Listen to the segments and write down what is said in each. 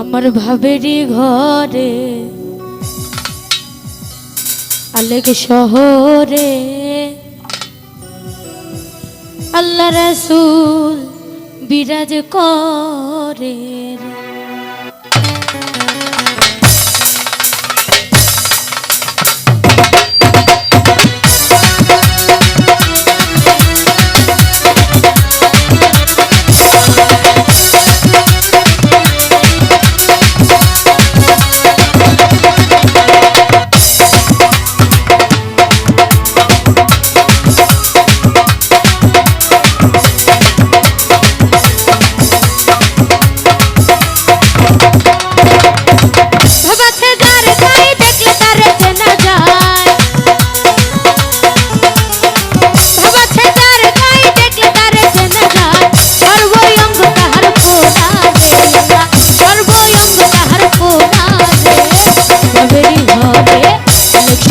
আমার ভাবেরই ঘরে আলেক শহরে। আল্লাহ রাসুল বিরাজ করে রে।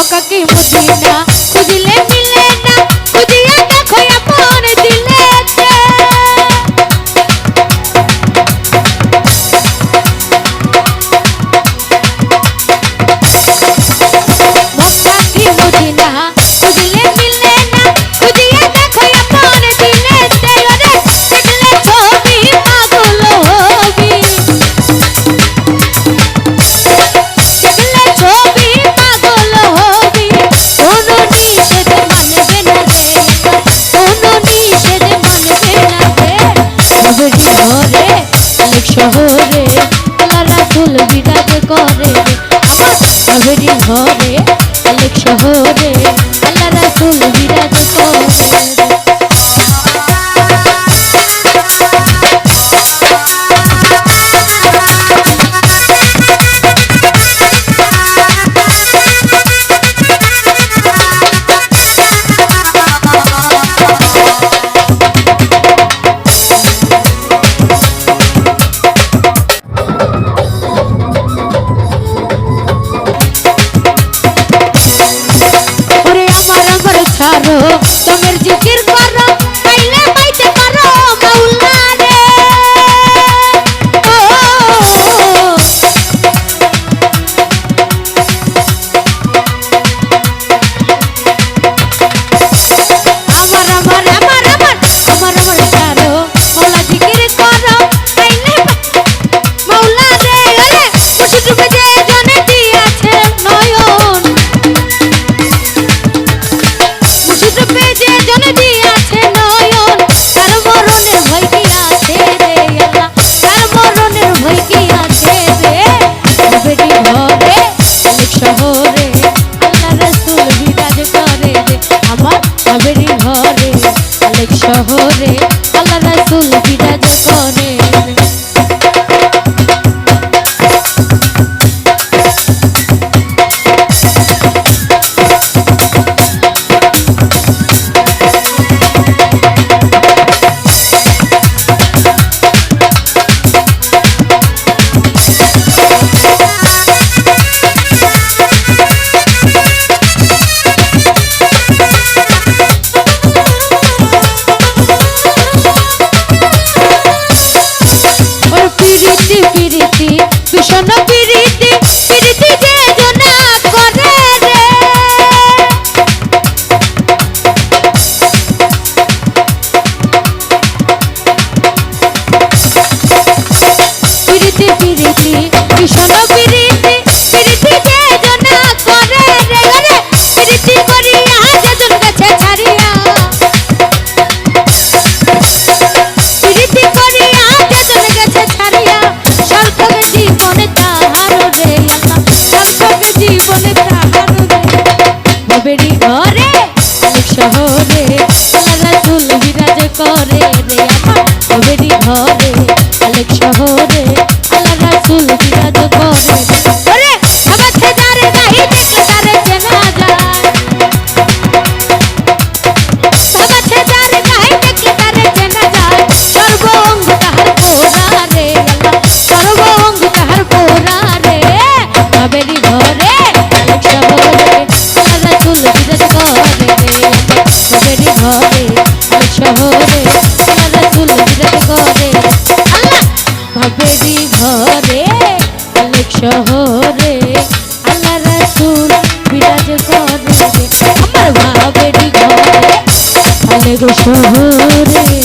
boca aquí ভরে আলেক শহরে। করো তোমার জিকির সবেরই হবে আলেক শহরে শহরে আলেক শহরে। আল্লাহ রাসুল বিরাজ করে। আমার ভাবের ঘরে আলেক শহরে।